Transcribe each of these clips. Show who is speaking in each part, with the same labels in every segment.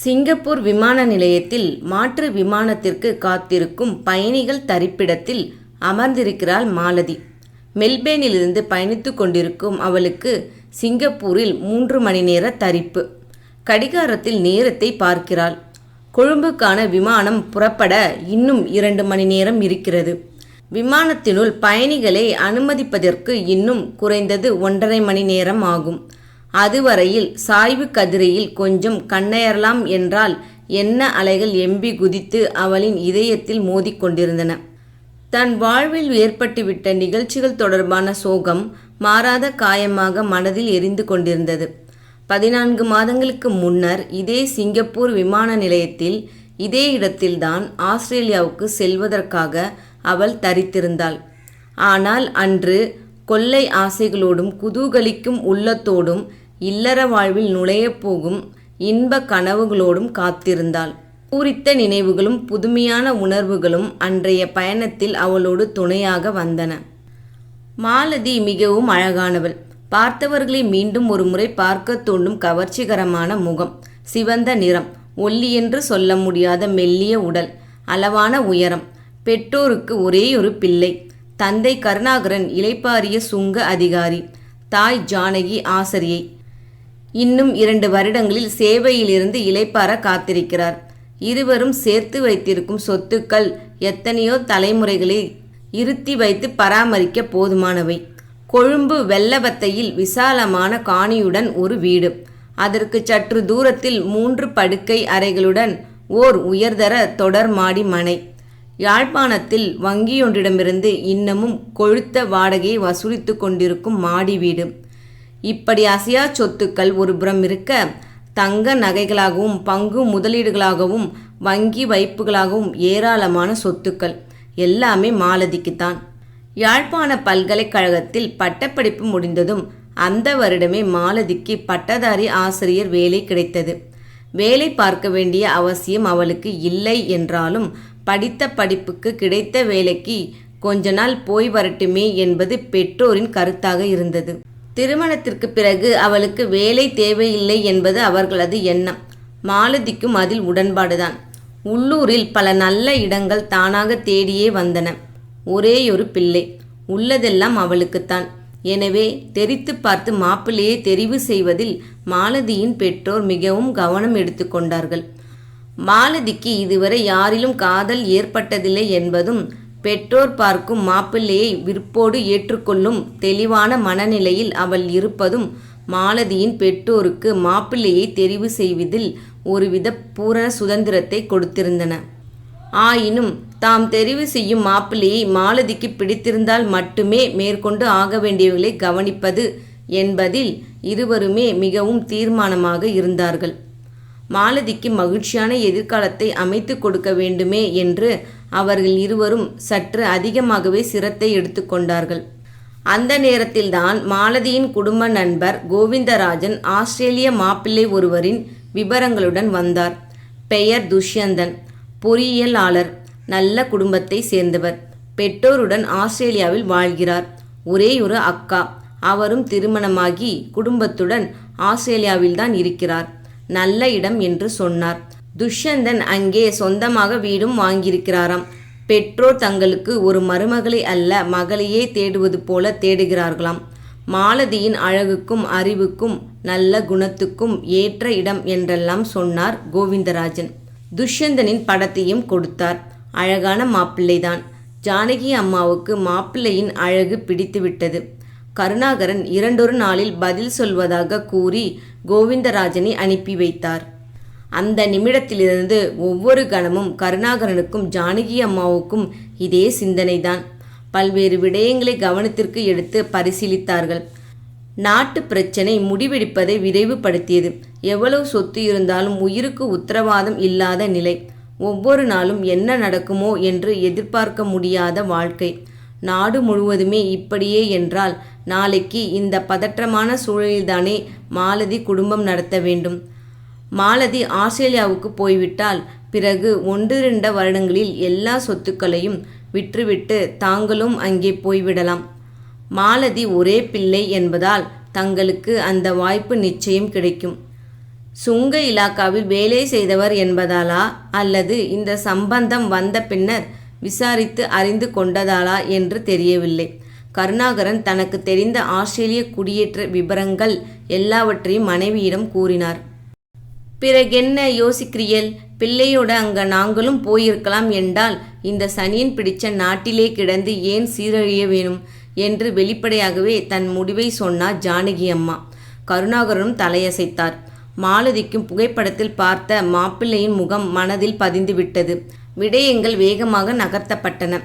Speaker 1: Singapore விமான நிலையத்தில் மாற்று விமானத்திற்கு காத்திருக்கும் பயணிகள் தரிப்பிடத்தில் அமர்ந்திருக்கிறாள் மாலதி. மெல்பேனிலிருந்து பயணித்து கொண்டிருக்கும் அவளுக்கு சிங்கப்பூரில் மூன்று மணி நேர தரிப்பு. கடிகாரத்தில் நேரத்தை பார்க்கிறாள். கொழும்புக்கான விமானம் புறப்பட இன்னும் இரண்டு மணி நேரம் இருக்கிறது. விமானத்தினுள் பயணிகளை அனுமதிப்பதற்கு இன்னும் குறைந்தது ஒன்றரை மணி நேரம் ஆகும். அதுவரையில் சாய்வு கதிரையில் கொஞ்சம் கண்ணயரலாம் என்றால் என்ன அலைகள் எம்பி குதித்து அவளின் இதயத்தில் மோதிக்கொண்டிருந்தன தன் வாழ்வில் ஏற்பட்டுவிட்ட நிகழ்ச்சிகள் தொடர்பான சோகம் மாறாத காயமாக மனதில் எரிந்து கொண்டிருந்தது. பதினான்கு மாதங்களுக்கு முன்னர் இதே சிங்கப்பூர் விமான நிலையத்தில் இதே இடத்தில்தான் ஆஸ்திரேலியாவுக்கு செல்வதற்காக அவள் தரித்திருந்தாள். ஆனால் அன்று கொள்ளை ஆசைகளோடும் குதூகலிக்கும் உள்ளத்தோடும் இல்லற வாழ்வில் நுழையப் போகும் இன்ப கனவுகளோடும் காத்திருந்தாள். பூரித்த நினைவுகளும் புதுமையான உணர்வுகளும் அன்றைய பயணத்தில் அவளோடு துணையாக வந்தன. மாலதி மிகவும் அழகானவள். பார்த்தவர்களை மீண்டும் ஒரு முறை பார்க்க தூண்டும் கவர்ச்சிகரமான முகம் சிவந்த நிறம் ஒல்லி என்று சொல்ல முடியாத மெல்லிய உடல் அளவான உயரம். பெற்றோருக்கு ஒரே ஒரு பிள்ளை. தந்தை கருணாகரன் இளைப்பாரிய சுங்க அதிகாரி தாய் ஜானகி ஆசிரியை. இன்னும் இரண்டு வருடங்களில் சேவையிலிருந்து இளைப்பாற காத்திருக்கிறார். இருவரும் சேர்த்து வைத்திருக்கும் சொத்துக்கள் எத்தனையோ தலைமுறைகளை இருத்தி வைத்து பராமரிக்க போதுமானவை. கொழும்பு வெள்ளவத்தையில் விசாலமான காணியுடன் ஒரு வீடு. அதற்கு சற்று தூரத்தில் மூன்று படுக்கை அறைகளுடன் ஓர் உயர்தர தொடர் மாடி மனை. யாழ்ப்பாணத்தில் வங்கியொன்றிடமிருந்து இன்னமும் கொழுத்த வாடகையை வசூலித்து கொண்டிருக்கும் மாடி வீடு. இப்படி அசையா சொத்துக்கள் ஒரு புறம் இருக்க தங்க நகைகளாகவும் பங்கு முதலீடுகளாகவும் வங்கி வைப்புகளாகவும் ஏராளமான சொத்துக்கள் எல்லாமே மாலதிக்குத்தான். யாழ்ப்பாண பல்கலைக்கழகத்தில் பட்டப்படிப்பு முடிந்ததும் அந்த வருடமே மாலதிக்கு பட்டதாரி ஆசிரியர் வேலை கிடைத்தது. வேலை பார்க்க வேண்டிய அவசியம் அவளுக்கு இல்லை என்றாலும் படித்த படிப்புக்கு கிடைத்த வேலைக்கு கொஞ்ச நாள் போய் வரட்டுமே என்பது பெற்றோரின் கருத்தாக இருந்தது. திருமணத்திற்கு பிறகு அவளுக்கு வேலை தேவையில்லை என்பது அவர்களது எண்ணம். மாலதிக்கும் அதில் உடன்பாடுதான். உள்ளூரில் பல நல்ல இடங்கள் தானாக தேடியே வந்தன. ஒரேயொரு பிள்ளை. உள்ளதெல்லாம் அவளுக்குத்தான். எனவே தெரித்து பார்த்து மாப்பிள்ளையை தெரிவு செய்வதில் மாலதியின் பெற்றோர் மிகவும் கவனம் எடுத்துக்கொண்டார்கள் மாலதிக்கு இதுவரை யாரிலும் காதல் ஏற்பட்டதில்லை என்பதும் பெற்றோர் பார்க்கும் மாப்பிள்ளையை விற்போடு ஏற்றுக்கொள்ளும் தெளிவான மனநிலையில் அவள் இருப்பதும் மாலதியின் பெற்றோருக்கு மாப்பிள்ளையை தெரிவு செய்வதில் ஒருவித பூரண சுதந்திரத்தை கொடுத்திருந்தன. ஆயினும் தாம் தெரிவு செய்யும் மாப்பிள்ளையை மாலதிக்கு பிடித்திருந்தால் மட்டுமே மேற்கொண்டு ஆக வேண்டியவர்களை கவனிப்பது என்பதில் இருவருமே மிகவும் தீர்மானமாக இருந்தார்கள். மாலதிக்கு மகிழ்ச்சியான எதிர்காலத்தை அமைத்து கொடுக்க வேண்டுமே என்று அவர்கள் இருவரும் சற்று அதிகமாகவே சிரத்தை எடுத்துக்கொண்டார்கள் அந்த நேரத்தில்தான் மாலதியின் குடும்ப நண்பர் கோவிந்தராஜன் ஆஸ்திரேலிய மாப்பிள்ளை ஒருவரின் விவரங்களுடன் வந்தார். பெயர் துஷ்யந்தன். பொறியியலாளர். நல்ல குடும்பத்தை சேர்ந்தவர். பெற்றோருடன் ஆஸ்திரேலியாவில் வாழ்கிறார். ஒரேயொரு அக்கா. அவரும் திருமணமாகி குடும்பத்துடன் ஆஸ்திரேலியாவில்தான் இருக்கிறார். நல்ல இடம் என்று சொன்னார். துஷ்யந்தன் அங்கே சொந்தமாக வீடும் வாங்கியிருக்கிறாராம். பெற்றோர் தங்களுக்கு ஒரு மருமகளை அல்ல மகளையே தேடுவது போல தேடுகிறார்களாம். மாலதியின் அழகுக்கும் அறிவுக்கும் நல்ல குணத்துக்கும் ஏற்ற இடம் என்றெல்லாம் சொன்னார் கோவிந்தராஜன். துஷ்யந்தனின் படத்தையும் கொடுத்தார். அழகான மாப்பிள்ளைதான். ஜானகி அம்மாவுக்கு மாப்பிள்ளையின் அழகு பிடித்துவிட்டது. கருணாகரன் இரண்டொரு நாளில் பதில் சொல்வதாக கூறி கோவிந்தராஜனை அனுப்பி வைத்தார். அந்த நிமிடத்திலிருந்து ஒவ்வொரு கணமும் கருணாகரனுக்கும் ஜானகி அம்மாவுக்கும் இதே சிந்தனைதான். பல்வேறு விடயங்களை கவனத்திற்கு எடுத்து பரிசீலித்தார்கள். நாட்டு பிரச்சனை முடிவெடுப்பதை விரைவுபடுத்தியது. எவ்வளவு சொத்து இருந்தாலும் உயிருக்கு உத்தரவாதம் இல்லாத நிலை. ஒவ்வொரு நாளும் என்ன நடக்குமோ என்று எதிர்பார்க்க முடியாத வாழ்க்கை. நாடு முழுவதுமே இப்படியே என்றால் நாளைக்கு இந்த பதற்றமான சூழலில்தானே மாலதி குடும்பம் நடத்த வேண்டும். மாலதி ஆஸ்திரேலியாவுக்கு போய்விட்டால் பிறகு ஒன்றிரண்ட வருடங்களில் எல்லா சொத்துக்களையும் விற்றுவிட்டு தாங்களும் அங்கே போய்விடலாம். மாலதி ஒரே பிள்ளை என்பதால் தங்களுக்கு அந்த வாய்ப்பு நிச்சயம் கிடைக்கும். சுங்க இலாக்காவில் வேலை செய்தவர் என்பதாலா அல்லது இந்த சம்பந்தம் வந்த பின்னர் விசாரித்து அறிந்து கொண்டதாலா என்று தெரியவில்லை. கருணாகரன் தனக்கு தெரிந்த ஆஸ்திரேலிய குடியேற்ற விபரங்கள் எல்லாவற்றையும் மனைவியிடம் கூறினார். பிறகென்ன யோசிக்கிறீள் பிள்ளையோட அங்க நாங்களும் போயிருக்கலாம் என்றால் இந்த சனியன் பிடிச்ச நாட்டிலே கிடந்து ஏன் சீரழிய வேணும்? என்று வெளிப்படையாகவே தன் முடிவை சொன்னார் ஜானகி அம்மா. கருணாகரனும் தலையசைத்தார். மாலதிக்கும் புகைப்படத்தில் பார்த்த மாப்பிள்ளையின் முகம் மனதில் பதிந்துவிட்டது. விடயங்கள் வேகமாக நகர்த்தப்பட்டன.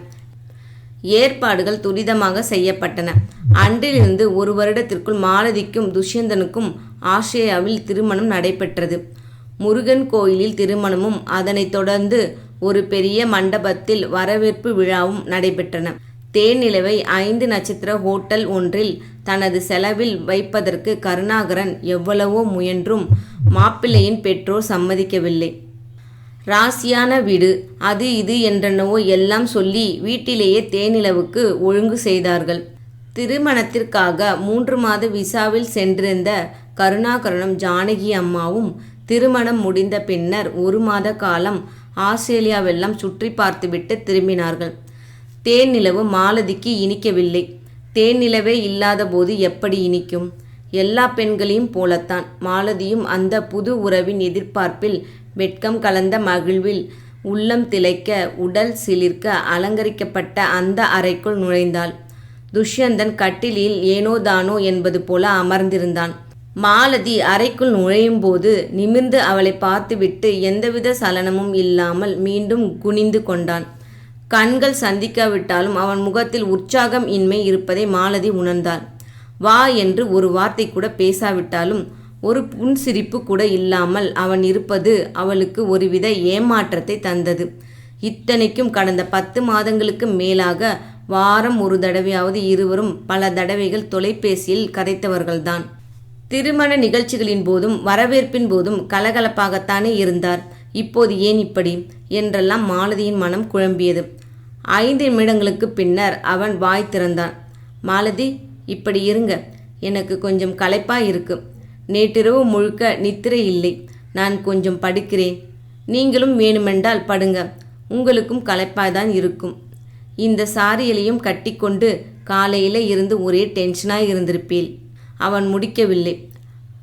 Speaker 1: ஏற்பாடுகள் துரிதமாக செய்யப்பட்டன. அன்றிலிருந்து ஒரு வருடத்திற்குள் மாலதிக்கும் துஷ்யந்தனுக்கும் ஆஸ்திரேலியாவில் திருமணம் நடைபெற்றது. முருகன் கோயிலில் திருமணமும் அதனைத் தொடர்ந்து ஒரு பெரிய மண்டபத்தில் வரவேற்பு விழாவும் நடைபெற்றன. தேனிலவை ஐந்து நட்சத்திர ஹோட்டல் ஒன்றில் தனது செலவில் வைப்பதற்கு கருணாகரன் எவ்வளவோ முயன்றும் மாப்பிள்ளையின் பெற்றோர் சம்மதிக்கவில்லை. ராசியான வீடு அது இது என்றனவோ எல்லாம் சொல்லி வீட்டிலேயே தேனிலவுக்கு ஒழுங்கு செய்தார்கள். திருமணத்திற்காக மூன்று மாத விசாவில் சென்றிருந்த கருணாகரனும் ஜானகி அம்மாவும் திருமணம் முடிந்த பின்னர் ஒரு மாத காலம் ஆஸ்திரேலியாவெல்லாம் சுற்றி பார்த்துவிட்டு திரும்பினார்கள். தேன் நிலவு மாலதிக்கு இனிக்கவில்லை. தேனிலவே இல்லாத போது எப்படி இனிக்கும்? எல்லா பெண்களையும் போலத்தான். மாலதியும் அந்த புது உறவின் எதிர்பார்ப்பில் வெட்கம் கலந்த மகிழ்வில் உள்ளம் திளைக்க உடல் சிலிர்க்க அலங்கரிக்கப்பட்ட அந்த அறைக்குள் நுழைந்தாள். துஷ்யந்தன் கட்டிலில் ஏனோ தானோ என்பது போல அமர்ந்திருந்தான். மாலதி அறைக்குள் நுழையும் போது நிமிர்ந்து அவளை பார்த்துவிட்டு எந்தவித சலனமும் இல்லாமல் மீண்டும் குனிந்து கொண்டான். கண்கள் சந்திக்காவிட்டாலும் அவன் முகத்தில் உற்சாகம் இன்மை இருப்பதை மாலதி உணர்ந்தாள். வா என்று ஒரு வார்த்தை கூட பேசாவிட்டாலும் ஒரு புன்சிரிப்பு கூட இல்லாமல் அவன் இருப்பது அவளுக்கு ஒருவித ஏமாற்றத்தை தந்தது. இத்தனைக்கும் கடந்த பத்து மாதங்களுக்கு மேலாக வாரம் ஒரு தடவையாவது இருவரும் பல தடவைகள் தொலைபேசியில் கதைத்தவர்கள்தான். திருமண நிகழ்ச்சிகளின் போதும் வரவேற்பின் போதும் கலகலப்பாகத்தானே இருந்தார். இப்போது ஏன் இப்படி? என்றெல்லாம் மாலதியின் மனம் குழம்பியது. ஐந்து நிமிடங்களுக்கு பின்னர் அவன் வாய் திறந்தான். மாலதி இப்படி இருங்க. எனக்கு கொஞ்சம் களைப்பாக இருக்குது நேற்றிரவு முழுக்க நித்திரை இல்லை. நான் கொஞ்சம் படுக்கிறேன். நீங்களும் வேணுமென்றால் படுங்க. உங்களுக்கும் களைப்பாய்தான் இருக்கும். இந்த சாரியலையும் கட்டிக்கொண்டு காலையில் இருந்து ஒரே டென்ஷனாக இருந்திருப்பீள். அவன் முடிக்கவில்லை.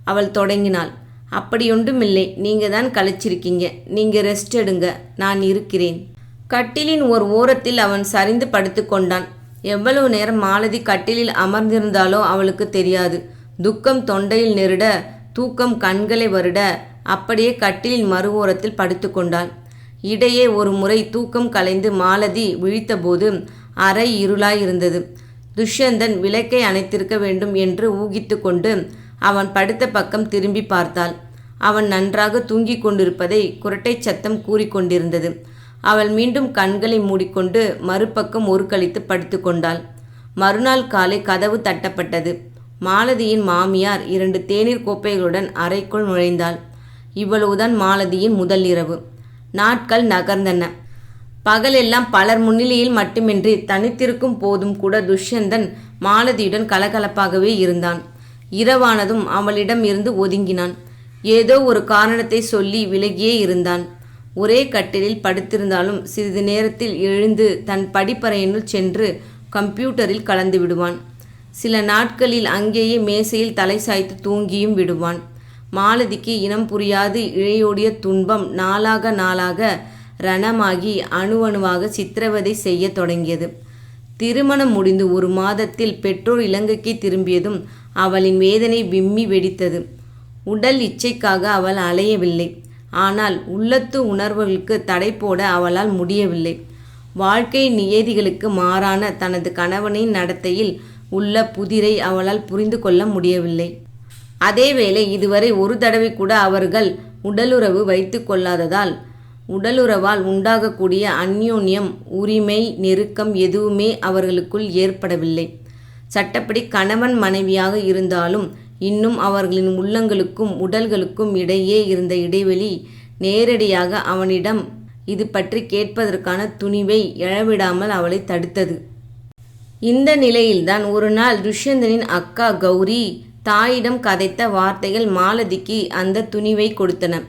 Speaker 1: அவள் தொடங்கினாள். அப்படியொன்றுமில்லை. நீங்கள் தான் கழிச்சிருக்கீங்க நீங்கள் ரெஸ்ட் எடுங்க. நான் இருக்கிறேன். கட்டிலின் ஒரு ஓரத்தில் அவன் சரிந்து படுத்துக்கொண்டான். எவ்வளவு நேரம் மாலதி கட்டிலில் அமர்ந்திருந்தாலோ அவளுக்கு தெரியாது. துக்கம் தொண்டையில் நெருட தூக்கம் கண்களை வருட அப்படியே கட்டிலின் மறு ஓரத்தில் படுத்துக்கொண்டாள் இடையே ஒரு முறை தூக்கம் கலைந்து மாலதி விழித்தபோது அறை இருளாயிருந்தது துஷ்யந்தன் விளக்கை அணைத்திருக்க வேண்டும் என்று ஊகித்து கொண்டு அவன் படுத்த பக்கம் திரும்பி பார்த்தாள். அவன் நன்றாக தூங்கிக் கொண்டிருப்பதை குரட்டை சத்தம் கூறிக்கொண்டிருந்தது அவள் மீண்டும் கண்களை மூடிக்கொண்டு மறுபக்கம் ஒரு கழித்து படுத்துக்கொண்டாள் மறுநாள் காலை கதவு தட்டப்பட்டது. மாலதியின் மாமியார் இரண்டு தேநீர் கோப்பைகளுடன் அறைக்குள் நுழைந்தாள். இவ்வளவுதான் மாலதியின் முதல் இரவு. நாட்கள் நகர்ந்தன. பகலெல்லாம் பலர் முன்னிலையில் மட்டுமின்றி தனித்திருக்கும் போதும் கூட துஷ்யந்தன் மாலதியுடன் கலகலப்பாகவே இருந்தான். இரவானதும் அவளிடம் இருந்து ஒதுங்கினான். ஏதோ ஒரு காரணத்தை சொல்லி விலகியே இருந்தான். ஒரே கட்டிலில் படுத்திருந்தாலும் சிறிது நேரத்தில் எழுந்து தன் படிப்பறையினுள் சென்று கம்ப்யூட்டரில் கலந்து விடுவான். சில நாட்களில் அங்கேயே மேசையில் தலை சாய்த்து தூங்கியும் விடுவான். மாலதிக்கு இனம் புரியாது இழையோடிய துன்பம் நாளாக நாளாக ரணமாகி அணுவணுவாக சித்திரவதை செய்ய தொடங்கியது. திருமணம் முடிந்து ஒரு மாதத்தில் பெற்றோர் இலங்கைக்கு திரும்பியதும் அவளின் வேதனை விம்மி வெடித்தது. உடல் இச்சைக்காக அவள் அலையவில்லை. ஆனால் உள்ளத்து உணர்வுகளுக்கு தடை போட அவளால் முடியவில்லை. வாழ்க்கை நியதிகளுக்கு மாறான தனது கணவனின் நடத்தையில் உள்ள புதிரை அவளால் புரிந்து கொள்ள முடியவில்லை. அதேவேளை இதுவரை ஒரு தடவை கூட அவர்கள் உடலுறவு வைத்து கொள்ளாததால் உடலுறவால் உண்டாகக்கூடிய அந்யோன்யம் உரிமை நெருக்கம் எதுவுமே அவர்களுக்குள் ஏற்படவில்லை. சட்டப்படி கணவன் மனைவியாக இருந்தாலும் இன்னும் அவர்களின் உள்ளங்களுக்கும் உடல்களுக்கும் இடையே இருந்த இடைவெளி நேரடியாக அவனிடம் இது பற்றி கேட்பதற்கான துணிவை எழவிடாமல் அவளை தடுத்தது. இந்த நிலையில்தான் ஒரு நாள் துஷ்யந்தனின் அக்கா கௌரி தாயிடம் கதைத்த வார்த்தைகள் மாலதிக்கு அந்த துணிவை கொடுத்தன.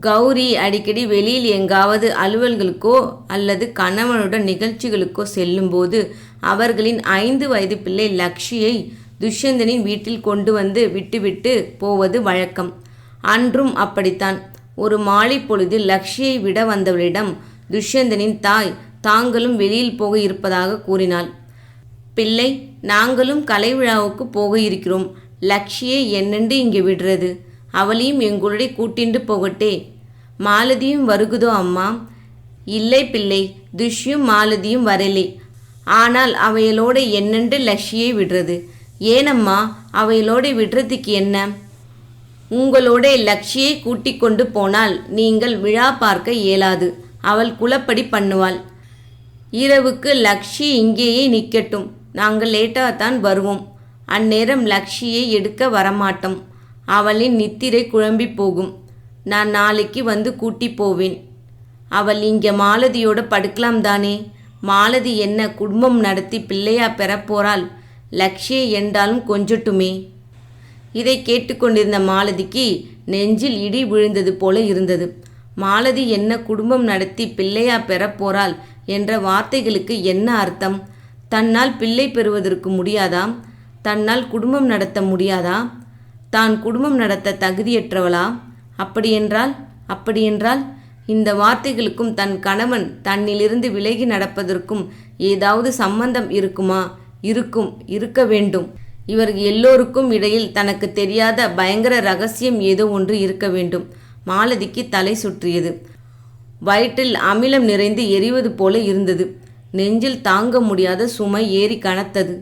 Speaker 1: கௌரி அடிக்கடி வெளியில் எங்காவது அலுவல்களுக்கோ அல்லது கணவனுடன் நிகழ்ச்சிகளுக்கோ செல்லும்போது அவர்களின் ஐந்து வயது பிள்ளை லக்ஷியை துஷ்யந்தனின் வீட்டில் கொண்டு வந்து விட்டுவிட்டு போவது வழக்கம். அன்றும் அப்படித்தான். ஒரு மாலை பொழுது லக்ஷியை விட வந்தவளிடம் துஷ்யந்தனின் தாய் தாங்களும் வெளியில் போக இருப்பதாக கூறினாள். பிள்ளை நாங்களும் கலை விழாவுக்கு போக இருக்கிறோம் லக்ஷியை என்னென்று இங்கே விடுறது? அவளையும் எங்களுடைய கூட்டிண்டு போகட்டே. மாலதியும் வருகுதோ அம்மா? இல்லை பிள்ளை துஷ்யும் மாலதியும் வரலே. ஆனால் அவையலோட என்னென்று லக்ஷியை விடுறது? ஏனம்மா அவையலோட விடுறதுக்கு என்ன? உங்களோட லக்ஷியை கூட்டிக் கொண்டு போனால் நீங்கள் விழா பார்க்க இயலாது. அவள் குலப்படி பண்ணுவாள். இரவுக்கு லக்ஷி இங்கேயே நிற்கட்டும் நாங்கள் லேட்டாக தான் வருவோம். அந்நேரம் லக்ஷியை எடுக்க வரமாட்டோம். அவளின் நித்திரை குழம்பி போகும். நான் நாளைக்கு வந்து கூட்டி போவேன். அவள் இங்கே மாலதியோட படுக்கலாம் தானே? மாலதி என்ன குடும்பம் நடத்தி பிள்ளையா பெறப்போறாள் லக்ஷியை என்றாலும் கொஞ்சட்டுமே. இதை கேட்டுக்கொண்டிருந்த மாலதிக்கு நெஞ்சில் இடி விழுந்தது போல இருந்தது. மாலதி என்ன குடும்பம் நடத்தி பிள்ளையா பெறப்போறாள் என்ற வார்த்தைகளுக்கு என்ன அர்த்தம்? தன்னால் பிள்ளை பெறுவதற்கு முடியாதா தன்னால் குடும்பம் நடத்த முடியாதா? தான் குடும்பம் நடத்த தகுதியற்றவளா? அப்படியென்றால் அப்படியென்றால் இந்த வார்த்தைகளுக்கும் தன் கணவன் தன்னிலிருந்து விலகி நடப்பதற்கும் ஏதாவது சம்பந்தம் இருக்குமா? இருக்கும் இருக்க வேண்டும். இவர் எல்லோருக்கும் இடையில் தனக்கு தெரியாத பயங்கர ரகசியம் ஏதோ ஒன்று இருக்க வேண்டும். மாலதிக்கு தலை சுற்றியது. வயிற்றில் அமிலம் நிறைந்து எரிவது போல இருந்தது. நெஞ்சில் தாங்க முடியாத சுமை ஏறி கனத்தது.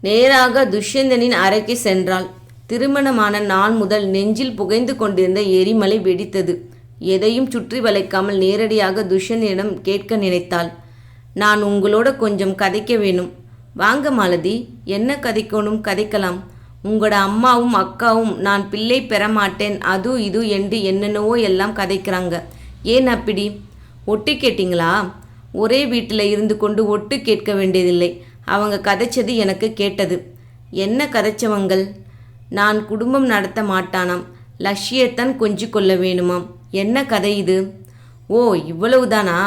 Speaker 1: நேராக துஷ்யந்தனின் அறைக்கு சென்றாள். திருமணமான நாள் முதல் நெஞ்சில் புகைந்து கொண்டிருந்த எரிமலை வெடித்தது. எதையும் சுற்றி வளைக்காமல் நேரடியாக துஷ்யந்தனிடம் கேட்க நினைத்தாள். நான் உங்களோட கொஞ்சம் கதைக்க வேணும். வாங்க மாலதி என்ன கதைக்கணும் கதைக்கலாம். உங்களோட அம்மாவும் அக்காவும் நான் பிள்ளை பெற மாட்டேன் அது இது என்று என்னென்னவோ எல்லாம் கதைக்கிறாங்க. ஏன் அப்படி? ஒட்டி கேட்டிங்களா? ஒரே வீட்டில் இருந்து கொண்டு ஒட்டு கேட்க வேண்டியதில்லை. அவங்க கதைச்சது எனக்கு கேட்டது. என்ன கதைச்சவங்கள்? நான் குடும்பம் நடத்த மாட்டானாம். லட்சியத்தான் கொஞ்சி கொள்ள வேணுமாம். என்ன கதை இது? ஓ இவ்வளவுதானா?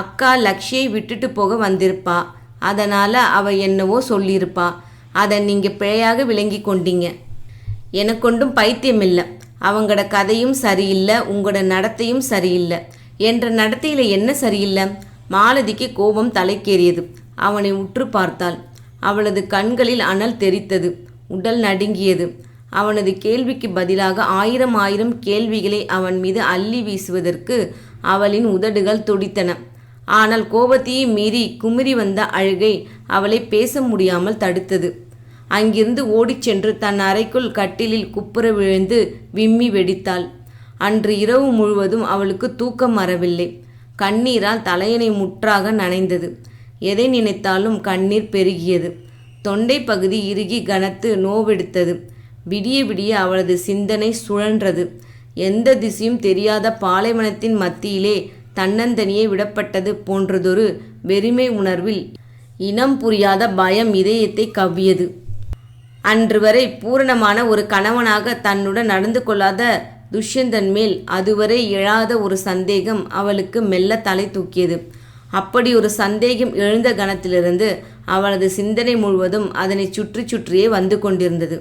Speaker 1: அக்கா லக்ஷியை விட்டுட்டு போக வந்திருப்பா. அதனால் அவ என்னவோ சொல்லியிருப்பா. அதை நீங்கள் பிழையாக விளங்கி கொண்டீங்க. எனக்கொண்டும் பைத்தியம் இல்லை அவங்களோட கதையும் சரியில்லை. உங்களோட நடத்தையும் சரியில்லை. என்ற நடத்தையில் என்ன சரியில்லை? மாலதிக்கு கோபம் தலைக்கேறியது. அவனை உற்று பார்த்தாள். அவளது கண்களில் அனல் தெரித்தது உடல் நடுங்கியது. அவனது கேள்விக்கு பதிலாக ஆயிரம் ஆயிரம் கேள்விகளை அவன் மீது அள்ளி வீசுவதற்கு அவளின் உதடுகள் துடித்தன. ஆனால் கோபத்தையே மீறி குமிரி வந்த அழுகை அவளை பேச முடியாமல் தடுத்தது. அங்கிருந்து ஓடிச் சென்று தன் அறைக்குள் கட்டிலில் குப்புற விழுந்து விம்மி வெடித்தாள். அன்று இரவு முழுவதும் அவளுக்கு தூக்கம் வரவில்லை. கண்ணீரால் தலையணை முற்றாக நனைந்தது. எதை நினைத்தாலும் கண்ணீர் பெருகியது. தொண்டை பகுதி இறுகி கனத்து நோவெடுத்தது. விடிய விடிய அவளது சிந்தனை சுழன்றது. எந்த திசையும் தெரியாத பாலைவனத்தின் மத்தியிலே தன்னந்தனியே விடப்பட்டது போன்றதொரு வெறுமை உணர்வில் இனம் புரியாத பயம் இதயத்தை கவ்வியது. அன்று வரை பூரணமான ஒரு கணவனாக தன்னுடன் நடந்து கொள்ளாத துஷ்யந்தன் மேல் அதுவரை எழாத ஒரு சந்தேகம் அவளுக்கு மெல்ல தலை தூக்கியது. அப்படி ஒரு சந்தேகம் எழுந்த கணத்திலிருந்து அவளது சிந்தனை முழுவதும் அதனை சுற்றி சுற்றியே வந்து கொண்டிருந்தது.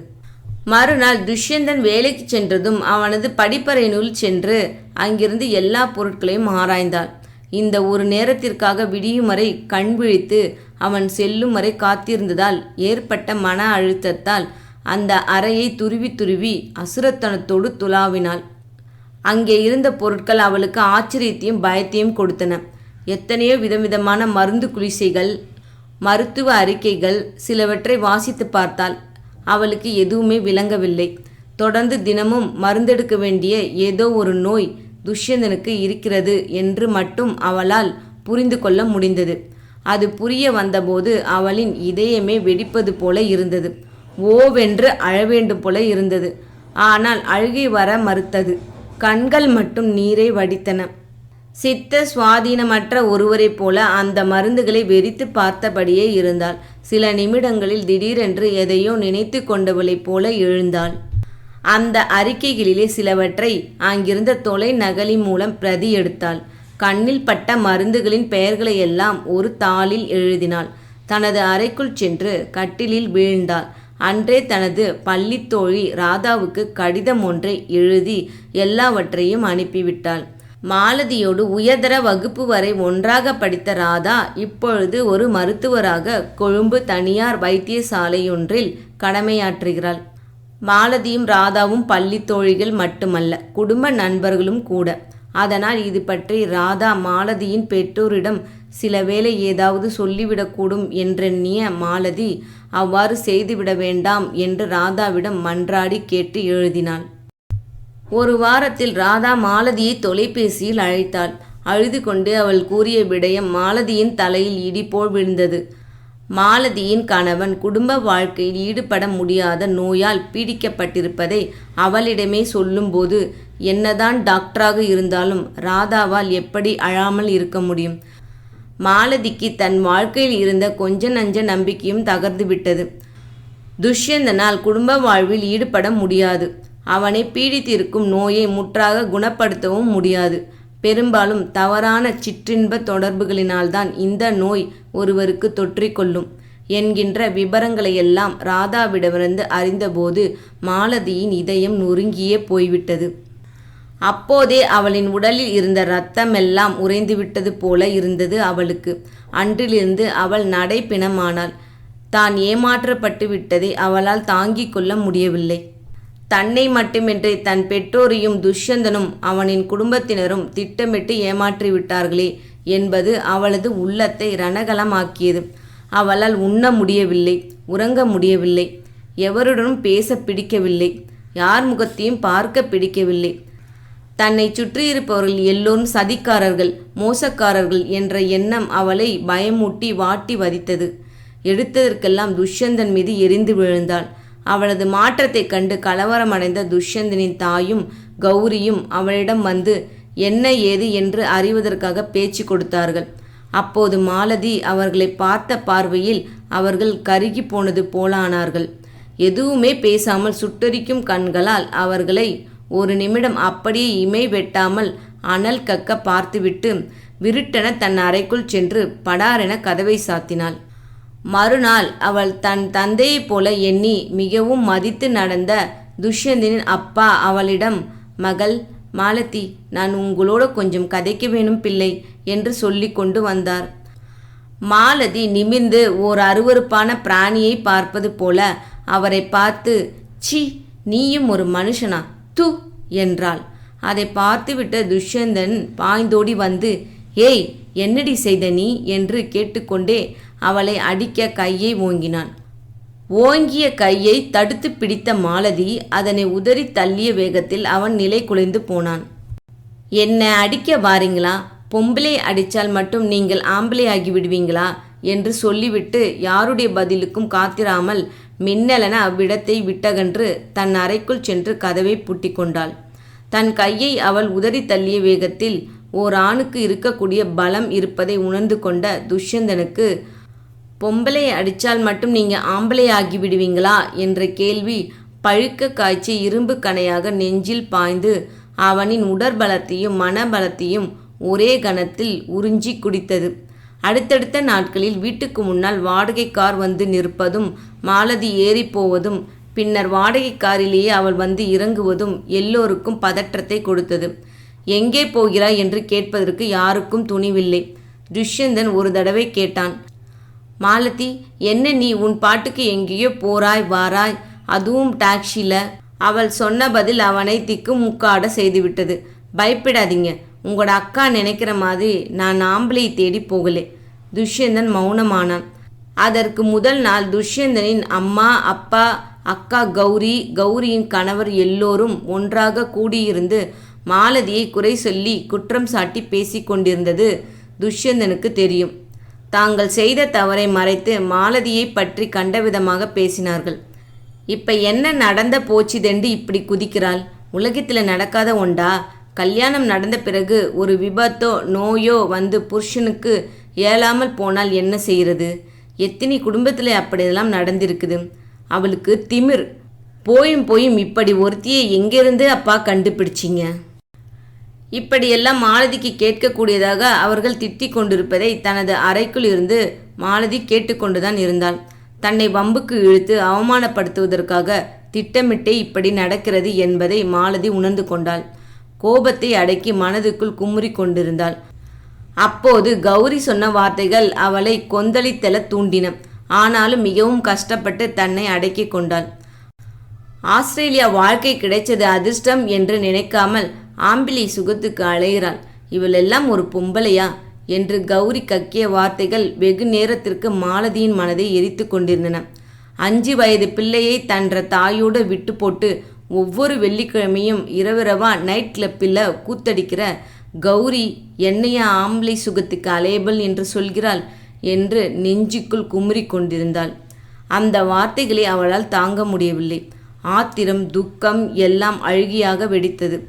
Speaker 1: மறுநாள் துஷ்யந்தன் வேலைக்கு சென்றதும் அவனது படிப்பறையினுள் சென்று அங்கிருந்து எல்லா பொருட்களையும் ஆராய்ந்தாள். இந்த ஒரு நேரத்திற்காக விடியும் வரை கண் விழித்து அவன் செல்லும் வரை காத்திருந்ததால் ஏற்பட்ட மன அழுத்தத்தால் அந்த அறையை துருவி துருவி அசுரத்தனத்தோடு துளாவினாள் அங்கே இருந்த பொருட்கள் அவளுக்கு ஆச்சரியத்தையும் பயத்தையும் கொடுத்தன. எத்தனையோ விதவிதமான மருந்து குளிசைகள் மருத்துவ அறிக்கைகள் சிலவற்றை வாசித்து பார்த்தாள். அவளுக்கு எதுவுமே விளங்கவில்லை. தொடர்ந்து தினமும் மருந்தெடுக்க வேண்டிய ஏதோ ஒரு நோய் துஷ்யந்தனுக்கு இருக்கிறது என்று மட்டும் அவளால் புரிந்து கொள்ள முடிந்தது. அது புரிய வந்தபோது அவளின் இதயமே வெடிப்பது போல இருந்தது. ஓவென்று அழவேண்டும் போல இருந்தது. ஆனால் அழுகை வர மறுத்தது. கண்கள் மட்டும் நீரை வடித்தன. சித்த சுவாதீனமற்ற ஒருவரைப் போல அந்த மருந்துகளை வெறித்து பார்த்தபடியே இருந்தாள். சில நிமிடங்களில் திடீரென்று எதையோ நினைத்து கொண்டவளைப் போல எழுந்தாள். அந்த அறிக்கைகளிலே சிலவற்றை அங்கிருந்த தொலை நகலி மூலம் பிரதி எடுத்தாள். கண்ணில் பட்ட மருந்துகளின் பெயர்களை எல்லாம் ஒரு தாளில் எழுதினாள். தனது அறைக்குள் சென்று கட்டிலில் வீழ்ந்தாள். அன்றே தனது பள்ளித்தோழி ராதாவுக்கு கடிதம் ஒன்றை எழுதி எல்லாவற்றையும் அனுப்பிவிட்டாள். மாலதியோடு உயர்தர வகுப்பு வரை ஒன்றாக படித்த ராதா இப்பொழுது ஒரு மருத்துவராக கொழும்பு தனியார் வைத்தியசாலையொன்றில் கடமையாற்றுகிறாள். மாலதியும் ராதாவும் பள்ளி தோழிகள் மட்டுமல்ல குடும்ப நண்பர்களும் கூட. அதனால் இது பற்றி ராதா மாலதியின் பெற்றோரிடம் சில வேளை ஏதாவது சொல்லிவிடக்கூடும் என்றெண்ணிய மாலதி அவ்வாறு செய்துவிட வேண்டாம் என்று ராதாவிடம் மன்றாடி கேட்டு எழுதினாள். ஒரு வாரத்தில் ராதா மாலதியை தொலைபேசியில் அழைத்தாள். அழுது கொண்டு அவள் கூறிய விடயம் மாலதியின் தலையில் இடி போல் விழுந்தது. மாலதியின் கணவன் குடும்ப வாழ்க்கையில் ஈடுபட முடியாத நோயால் பீடிக்கப்பட்டிருப்பதை அவளிடமே சொல்லும்போது என்னதான் டாக்டராக இருந்தாலும் ராதாவால் எப்படி அழாமல் இருக்க முடியும்? மாலதிக்கு தன் வாழ்க்கையில் இருந்த கொஞ்ச நஞ்ச நம்பிக்கையும் தகர்ந்து விட்டது. துஷ்யந்தனால் குடும்ப வாழ்வில் ஈடுபட முடியாது. அவனை பீடித்திருக்கும் நோயை முற்றாக குணப்படுத்தவும் முடியாது. பெரும்பாலும் தவறான சிற்றின்ப தொடர்புகளினால்தான் இந்த நோய் ஒருவருக்கு தொற்றிக்கொள்ளும் என்கின்ற விபரங்களையெல்லாம் ராதாவிடமிருந்து அறிந்தபோது மாலதியின் இதயம் நொறுங்கியே போய்விட்டது. அப்போதே அவளின் உடலில் இருந்த இரத்தமெல்லாம் உறைந்துவிட்டது போல இருந்தது அவளுக்கு. அன்றிலிருந்து அவள் நடைப்பிணமானாள். தான் ஏமாற்றப்பட்டு விட்டதை அவளால் தாங்கிக் கொள்ள முடியவில்லை. தன்னை மட்டுமின்றி தன் பெற்றோரையும் துஷ்யந்தனும் அவனின் குடும்பத்தினரும் திட்டமிட்டு ஏமாற்றிவிட்டார்களே என்பது அவளது உள்ளத்தை ரணகலமாக்கியது. அவளால் உண்ண முடியவில்லை உறங்க முடியவில்லை. எவருடனும் பேச பிடிக்கவில்லை. யார் முகத்தையும் பார்க்க பிடிக்கவில்லை. தன்னை சுற்றியிருப்பவர்கள் எல்லோரும் சதிக்காரர்கள் மோசக்காரர்கள் என்ற எண்ணம் அவளை பயமூட்டி வாட்டி வதித்தது. எடுத்ததற்கெல்லாம் துஷ்யந்தன் மீது எரிந்து விழுந்தாள். அவளது மாற்றத்தைக் கண்டு கலவரமடைந்த துஷ்யந்தனின் தாயும் கௌரியும் அவளிடம் வந்து என்ன ஏது என்று அறிவதற்காக பேச்சு கொடுத்தார்கள். அப்போது மாலதி அவர்களை பார்த்த பார்வையில் அவர்கள் கருகி போனது போலானார்கள். எதுவுமே பேசாமல் சுட்டரிக்கும் கண்களால் அவர்களை ஒரு நிமிடம் அப்படியே இமை வெட்டாமல் அனல் கக்க பார்த்துவிட்டு விருட்டென தன் அறைக்குள் சென்று படாரென கதவை சாத்தினாள். மறுநாள் அவள் தன் தந்தையைப் போல எண்ணி மிகவும் மதித்து நடந்த துஷ்யந்தனின் அப்பா அவளிடம் மகள் மாலதி நான் உங்களோட கொஞ்சம் கதைக்க வேணும் பிள்ளை என்று சொல்லி கொண்டு வந்தார். மாலதி நிமிர்ந்து ஓர் அருவருப்பான பிராணியை பார்ப்பது போல அவரை பார்த்து சி நீயும் ஒரு மனுஷனா? து என்றாள். அதை பார்த்துவிட்ட துஷ்யந்தன் பாய்ந்தோடி வந்து ஏய் என்னடி செய்த நீ? என்று கேட்டுக்கொண்டே அவளை அடிக்க கையை ஓங்கினான். ஓங்கிய கையை தடுத்து பிடித்த மாலதி அதனை உதறி தள்ளிய வேகத்தில் அவன் நிலை குலைந்து போனான். என்ன அடிக்க வாரீங்களா? பொம்பளை அடித்தால் மட்டும் நீங்கள் ஆம்பளை ஆகி விடுவீங்களா? என்று சொல்லிவிட்டு யாருடைய பதிலுக்கும் காத்திராமல் மின்னலென அவ்விடத்தை விட்டகன்று தன் அறைக்குள் சென்று கதவை பூட்டி கொண்டாள் தன் கையை அவள் உதறி தள்ளிய வேகத்தில் ஓர் ஆணுக்கு இருக்கக்கூடிய பலம் இருப்பதை உணர்ந்து கொண்ட துஷ்யந்தனுக்கு பொம்பளை அடித்தால் மட்டும் நீங்கள் ஆம்பளை ஆகி விடுவீங்களா? என்ற கேள்வி பழுக்க காய்ச்சி இரும்பு கணையாக நெஞ்சில் பாய்ந்து அவனின் உடற்பலத்தையும் மனபலத்தையும் ஒரே கணத்தில் உறிஞ்சி குடித்தது. அடுத்தடுத்த நாட்களில் வீட்டுக்கு முன்னால் வாடகை கார் வந்து நிற்பதும் மாலதி ஏறி போவதும் பின்னர் வாடகை காரிலேயே அவள் வந்து இறங்குவதும் எல்லோருக்கும் பதற்றத்தை கொடுத்தது. எங்கே போகிறாய்? என்று கேட்பதற்கு யாருக்கும் துணிவில்லை. துஷ்யந்தன் ஒரு தடவை கேட்டான். மாலதி என்ன நீ உன் பாட்டுக்கு எங்கேயோ போறாய் வாராய்? அதுவும் டாக்ஸியில் அவள் சொன்ன பதில் அவனை திக்கு முக்காட செய்துவிட்டது. பயப்படாதீங்க. உங்களோட அக்கா நினைக்கிற மாதிரி நான் ஆம்பளை தேடி போகலே. துஷ்யந்தன் மௌனமானான். அதற்கு முதல் நாள் துஷ்யந்தனின் அம்மா அப்பா அக்கா கௌரி கௌரியின் கணவர் எல்லோரும் ஒன்றாக கூடியிருந்து மாலதியை குறை சொல்லி குற்றம் சாட்டி பேசிக்கொண்டிருந்தது துஷ்யந்தனுக்கு தெரியும். தாங்கள் செய்த தவறை மறைத்து மாலதியை பற்றி கண்டவிதமாக பேசினார்கள். இப்ப என்ன நடந்த போச்சுதென்று இப்படி குதிக்கிறாள்? உலகத்தில் நடக்காத ஒண்டா? கல்யாணம் நடந்த பிறகு ஒரு விபத்தோ நோயோ வந்து புருஷனுக்கு ஏலாமல் போனால் என்ன செய்கிறது? எத்தனை குடும்பத்தில் அப்படியெல்லாம் நடந்திருக்குது. அவளுக்கு திமிர். போயும் போயும் இப்படி ஒருத்தியை எங்கிருந்து அப்பா கண்டுபிடிச்சிங்க. இப்படியெல்லாம் மாலதிக்கு கேட்கக்கூடியதாக அவர்கள் திட்டிக் கொண்டிருப்பதை தனது அறைக்குள் இருந்து மாலதி கேட்டுக்கொண்டுதான் இருந்தாள். தன்னை வம்புக்கு இழுத்து அவமானப்படுத்துவதற்காக திட்டமிட்டே இப்படி நடக்கிறது என்பதை மாலதி உணர்ந்து கொண்டாள். கோபத்தை அடக்கி மனதுக்குள் குமுறி கொண்டிருந்தாள். அப்போது கௌரி சொன்ன வார்த்தைகள் அவளை கொந்தளித்தெல தூண்டின. ஆனாலும் மிகவும் கஷ்டப்பட்டு தன்னை அடக்கிக் கொண்டாள். ஆஸ்திரேலியா வாழ்க்கை கிடைச்சது அதிர்ஷ்டம் என்று நினைக்காமல் ஆம்பிளி சுகத்துக்கு அலைகிறாள் இவளெல்லாம் ஒரு பொம்பளையா? என்று கௌரி கக்கிய வார்த்தைகள் வெகு நேரத்திற்கு மாலதியின் மனதை எரித்து கொண்டிருந்தன. அஞ்சு வயது பிள்ளையை தன்ற தாயோடு விட்டு போட்டு ஒவ்வொரு வெள்ளிக்கிழமையும் இரவிரவா நைட் கிளப்பில் கூத்தடிக்கிற கௌரி என்னையா ஆம்பளை சுகத்துக்கு அலையபல் என்று சொல்கிறாள் என்று நெஞ்சுக்குள் குமுறி கொண்டிருந்தாள். அந்த வார்த்தைகளை அவளால் தாங்க முடியவில்லை. ஆத்திரம் துக்கம் எல்லாம் அழுகியாக வெடித்தது.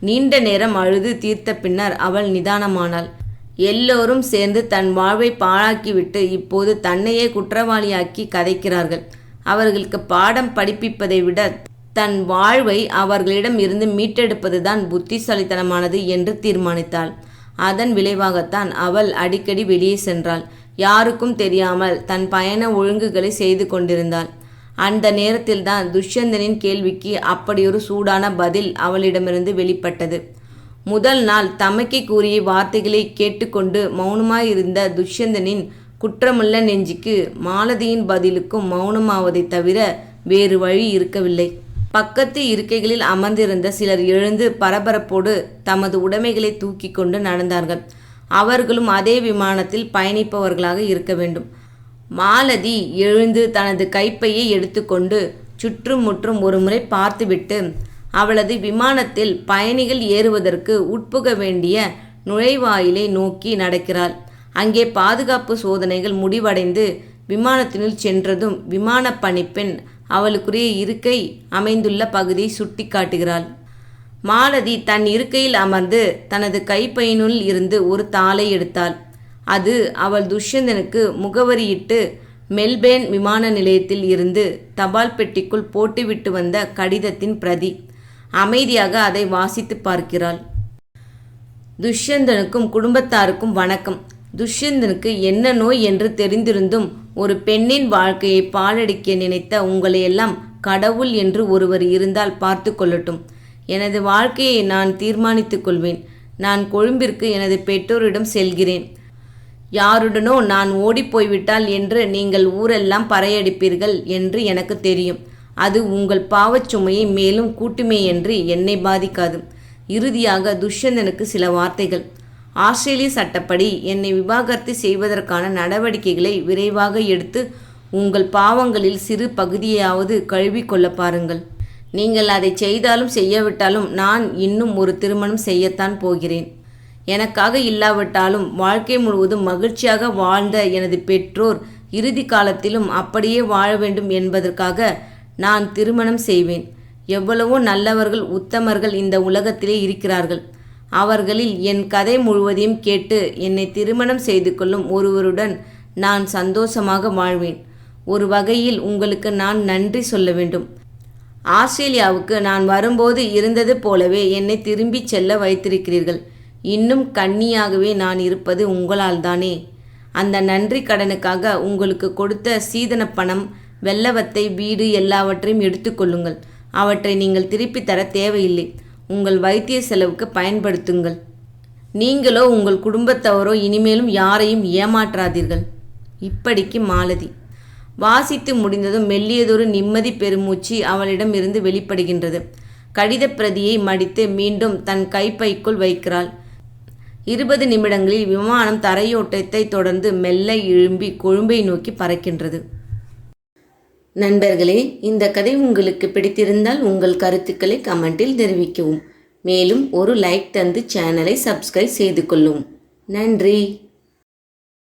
Speaker 1: நீண்ட நேரம் அழுது தீர்த்த பின்னர் அவள் நிதானமானாள். எல்லோரும் சேர்ந்து தன் வாழ்வை பாழாக்கிவிட்டு இப்போது தன்னையே குற்றவாளியாக்கி கதைக்கிறார்கள். அவர்களுக்கு பாடம் படிப்பிப்பதை விட தன் வாழ்வை அவர்களிடம் இருந்து மீட்டெடுப்பதுதான் புத்திசாலித்தனமானது என்று தீர்மானித்தாள். அதன் விளைவாகத்தான் அவள் அடிக்கடி வெளியே சென்றாள். யாருக்கும் தெரியாமல் தன் பயண ஒழுங்குகளை செய்து கொண்டிருந்தாள். அந்த நேரத்தில்தான் துஷ்யந்தனின் கேள்விக்கு அப்படியொரு சூடான பதில் அவளிடமிருந்து வெளிப்பட்டது. முதல் நாள் தமக்கி கூறிய வார்த்தைகளை கேட்டுக்கொண்டு மௌனமாயிருந்த துஷ்யந்தனின் குற்றமுள்ள நெஞ்சுக்கு மாலதியின் பதிலுக்கும் மௌனமாவதைத் தவிர வேறு வழி இருக்கவில்லை. பக்கத்து இருக்கைகளில் அமர்ந்திருந்த சிலர் எழுந்து பரபரப்போடு தமது உடைமைகளை தூக்கி கொண்டு நடந்தார்கள். அவர்களும் அதே விமானத்தில் பயணிப்பவர்களாக இருக்க வேண்டும். மாலதி எழுந்து தனது கைப்பையை எடுத்துக்கொண்டு சுற்றும் முற்றும் ஒருமுறை பார்த்துவிட்டு அவளது விமானத்தில் பயணிகள் ஏறுவதற்கு உட்புக வேண்டிய நுழைவாயிலை நோக்கி நடக்கிறாள். அங்கே பாதுகாப்பு சோதனைகள் முடிவடைந்து விமானத்தினுள் சென்றதும் விமான பணிப்பெண் அவளுக்குரிய இருக்கை அமைந்துள்ள பகுதியை சுட்டி காட்டுகிறாள். மாலதி தன் இருக்கையில் அமர்ந்து தனது கைப்பையினுள் இருந்து ஒரு தாளை எடுத்தாள். அது அவள் துஷ்யந்தனுக்கு முகவரியிட்டு மெல்பேர்ன் விமான நிலையத்தில் இருந்து தபால் பெட்டிக்குள் போட்டுவிட்டு வந்த கடிதத்தின் பிரதி அமைதியாக அதை வாசித்து பார்க்கிறாள். துஷ்யந்தனுக்கும் குடும்பத்தாருக்கும் வணக்கம். துஷ்யந்தனுக்கு என்ன நோய் என்று தெரிந்திருந்தும் ஒரு பெண்ணின் வாழ்க்கையை பாலடிக்க நினைத்த உங்களையெல்லாம் கடவுள் என்று ஒருவர் இருந்தால் பார்த்து கொள்ளட்டும். எனது வாழ்க்கையை நான் தீர்மானித்துக் கொள்வேன். நான் கொழும்பிற்கு எனது பெற்றோரிடம் செல்கிறேன். யாருடனோ நான் ஓடிப்போய்விட்டால் என்று நீங்கள் ஊரெல்லாம் பறையடிப்பீர்கள் என்று எனக்கு தெரியும். அது உங்கள் பாவச்சுமையை மேலும் கூட்டுமே என்று என்னை பாதிக்காது. இறுதியாக துஷ்யந்தனுக்கு சில வார்த்தைகள். ஆஸ்திரேலிய சட்டப்படி என்னை விவாகரத்து செய்வதற்கான நடவடிக்கைகளை விரைவாக எடுத்து உங்கள் பாவங்களில் சிறு பகுதியாவது கழுவிக்கொள்ள பாருங்கள். நீங்கள் அதை செய்தாலும் செய்யவிட்டாலும் நான் இன்னும் ஒரு திருமணம் செய்யத்தான் போகிறேன். எனக்காக இல்லாவிட்டாலும் வாழ்க்கை முழுவதும் மகிழ்ச்சியாக வாழ்ந்த எனது பெற்றோர் இறுதி காலத்திலும் அப்படியே வாழ வேண்டும் என்பதற்காக நான் திருமணம் செய்வேன். எவ்வளவோ நல்லவர்கள் உத்தமர்கள் இந்த உலகத்திலே இருக்கிறார்கள். அவர்களில் என் கதை முழுவதையும் கேட்டு என்னை திருமணம் செய்து கொள்ளும் ஒருவருடன் நான் சந்தோஷமாக வாழ்வேன். ஒரு வகையில் உங்களுக்கு நான் நன்றி சொல்ல வேண்டும். ஆஸ்திரேலியாவுக்கு நான் வரும்போது இருந்தது போலவே என்னை திரும்பிச் செல்ல வைத்திருக்கிறீர்கள். இன்னும் கன்னியாகவே நான் இருப்பது உங்களால் தானே. அந்த நன்றி கடனுக்காக உங்களுக்கு கொடுத்த சீதன பணம் வெள்ளவத்தை வீடு எல்லாவற்றையும் எடுத்துக்கொள்ளுங்கள் அவற்றை நீங்கள் திருப்பி தர தேவையில்லை. உங்கள் வைத்திய செலவுக்கு பயன்படுத்துங்கள். நீங்களோ உங்கள் குடும்பத்தவரோ இனிமேலும் யாரையும் ஏமாற்றாதீர்கள். இப்படிக்கு மாலதி. வாசித்து முடிந்ததும் மெல்லியதொரு நிம்மதி பெருமூச்சு அவளிடம் இருந்து வெளிப்படுகின்றது. கடிதப் பிரதியை மடித்து மீண்டும் தன் கைப்பைக்குள் வைக்கிறாள். இருபது நிமிடங்களில் விமானம் தரையோட்டத்தை தொடர்ந்து மெல்ல எழும்பி கொழும்பை நோக்கி பறக்கின்றது. நண்பர்களே இந்த கதை உங்களுக்கு பிடித்திருந்தால் உங்கள் கருத்துக்களை கமெண்டில் தெரிவிக்கவும். மேலும் ஒரு லைக் தந்து சேனலை சப்ஸ்கிரைப் செய்து கொள்ளும். நன்றி.